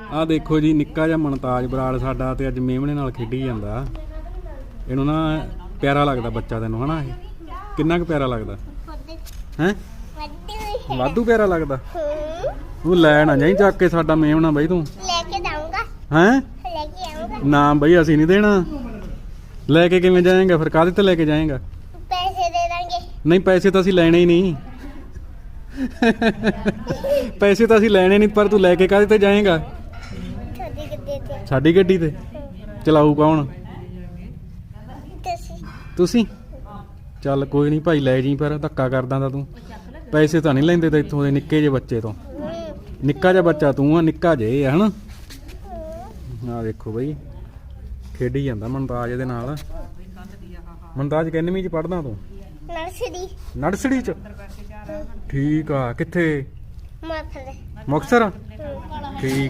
ਆਹ ਦੇਖੋ ਜੀ, ਨਿੱਕਾ ਜਿਹਾ ਮਨਤਾਜ ਬਰਾੜ ਸਾਡਾ ਤੇ ਅੱਜ ਮੇਮਣੇ ਨਾਲ ਖੇਡੀ ਜਾਂਦਾ। ਇਹਨੂੰ ਨਾ ਪਿਆਰਾ ਲੱਗਦਾ ਬੱਚਾ ਤੈਨੂੰ, ਹਨਾ ਇਹ? ਕਿੰਨਾ ਕੁ ਪਿਆਰਾ ਲੱਗਦਾ? ਹੈ? ਵਾਧੂ ਪਿਆਰਾ ਲੱਗਦਾ? ਤੂੰ ਲੈ ਨਾ ਜਾਈ ਚੱਕ ਕੇ ਸਾਡਾ ਮੇਮਣਾ ਬਈ ਤੂੰ। ਲੈ ਕੇ ਜਾਊਂਗਾ ਹੈ? ਲੈ ਕੇ ਆਊਂਗਾ ਨਾ ਬਈ, ਅਸੀਂ ਨਹੀਂ ਦੇਣਾ। ਲੈ ਕੇ ਕਿਵੇਂ ਜਾਏਗਾ? ਫਿਰ ਕਾਹਦੇ ਤੇ ਲੈ ਕੇ ਜਾਏਗਾ? ਪੈਸੇ ਦੇ ਦਾਂਗੇ ਨਹੀਂ, ਪੈਸੇ ਤਾਂ ਅਸੀਂ ਲੈਣੇ ਹੀ ਨਹੀਂ। ਪੈਸੇ ਤਾਂ ਅਸੀਂ ਲੈਣੇ ਨਹੀਂ, ਪਰ ਤੂੰ ਲੈ ਕੇ ਕਾਹਦੇ ਤੇ ਜਾਏਗਾ? ਸਾਡੀ ਗੱਡੀ ਤੇ? ਚਲਾਊ ਕੌਣ? ਤੁਸੀਂ। ਤੁਸੀਂ? ਚੱਲ ਕੋਈ ਨਹੀਂ ਭਾਈ ਲੈ ਜੀ ਪਰ ਧੱਕਾ ਕਰਦਾ ਤਾਂ ਤੂੰ। ਪੈਸੇ ਤਾਂ ਨਹੀਂ ਲੈਂਦੇ ਤੇ ਇੱਥੋਂ ਦੇ ਨਿੱਕੇ ਜਿਹੇ ਬੱਚੇ ਤੋਂ। ਨਿੱਕਾ ਜਿਹਾ ਬੱਚਾ ਤੂੰ ਆ ਨਿੱਕਾ ਜੇ ਆ ਹਨਾ? ਆ ਦੇਖੋ ਬਈ ਖੇਡੀ ਜਾਂਦਾ ਮਨਤਾਜ ਦੇ ਨਾਲ। ਮਨਤਾਜ ਕਿੰਨਵੀਂ ਚ ਪੜਦਾ ਤੂੰ? ਨਰਸਰੀ। ਨਰਸਰੀ ਚ? ਠੀਕ ਆ ਕਿੱਥੇ? ਮਫਲ ਮੁਕਤਸਰ? ਹੂੰ। ਠੀਕ